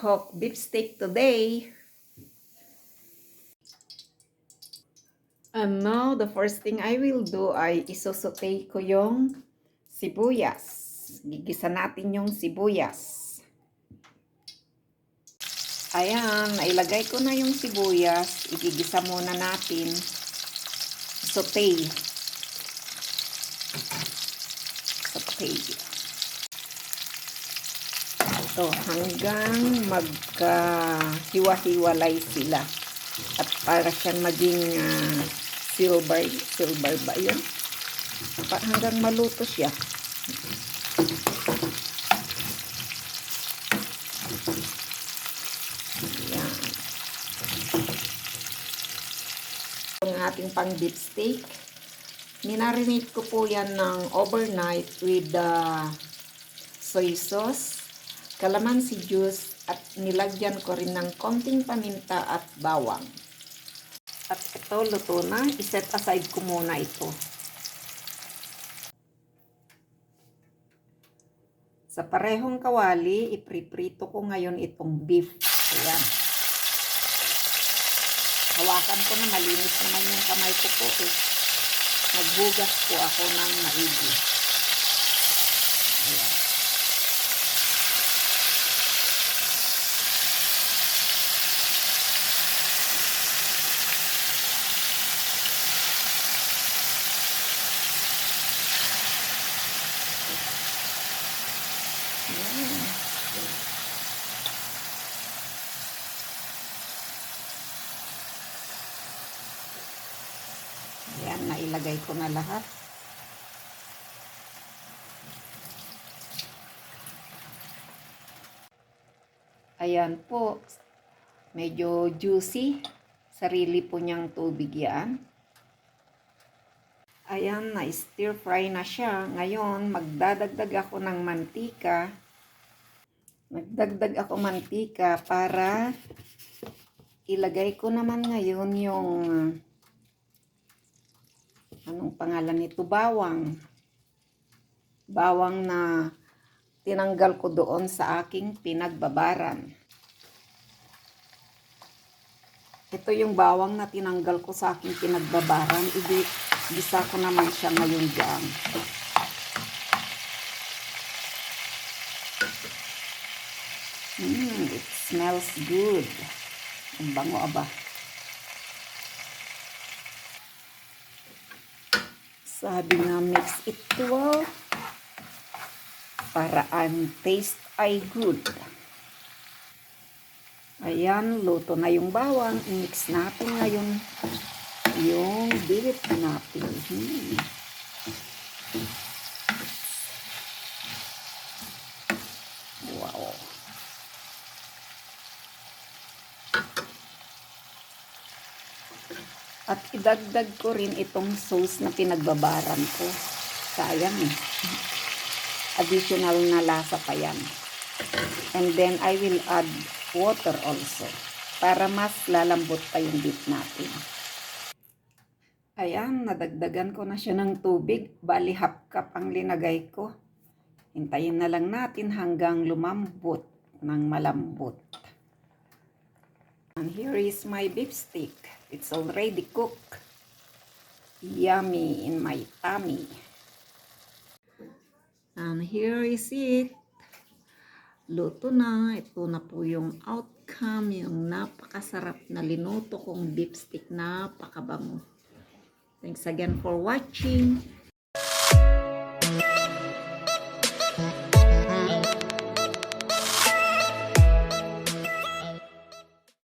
cook beef steak today. And now, the first thing I will do ay isosote ko yung sibuyas. Gigisa natin yung sibuyas. Ayan, nailagay ko na yung sibuyas. Igigisa muna natin. Saute. Saute. Ito, hanggang magka-hiwa-hiwalay sila. At para siyang maging ah, silver, silver ba yun? Hanggang maluto siya. Ayan. Yung ating pang beef steak. Minarinate ko po yan ng overnight with the soy sauce, calamansi juice, at nilagyan ko rin ng konting paminta at bawang. At ito, luto na. Iset aside ko muna ito. Sa parehong kawali, ipriprito ko ngayon itong beef. Ayan. Hawakan ko na malinis naman yung kamay ko po eh. Nagbugas po ako ng maigi. Ayan. Ayan. Ayan, nailagay ko na lahat. Ayan po. Medyo juicy. Sarili po niyang tubig yan. Ayan, na-stir fry na siya. Ngayon, magdadagdag ako ng mantika. Nagdagdag ako mantika para ilagay ko naman ngayon yung anong pangalan nito? Bawang. Bawang na tinanggal ko doon sa aking pinagbabaran. Ito yung bawang na tinanggal ko sa aking pinagbabaran. Idi, gisa ko naman siya ngayon dyan. Mm, it smells good. Ang bango aba. Sabi nga, mix it well para ang taste ay good. Ayan, luto na yung bawang. I-mix natin ngayon yung beef natin. Hmm. Wow. At idagdag ko rin itong sauce na pinagbabaran ko. Sayang eh. Additional na lasa pa yan. And then I will add water also. Para mas lalambot pa yung beef natin. Ayan, nadagdagan ko na siya ng tubig. Bali half cup ang linagay ko. Hintayin na lang natin hanggang lumambot ng malambot. And here is my beef steak. It's already cooked. Yummy in my tummy. And here is it. Luto na. Ito na po yung outcome. Yung napakasarap na linuto kong beef steak. Napakabango. Thanks again for watching.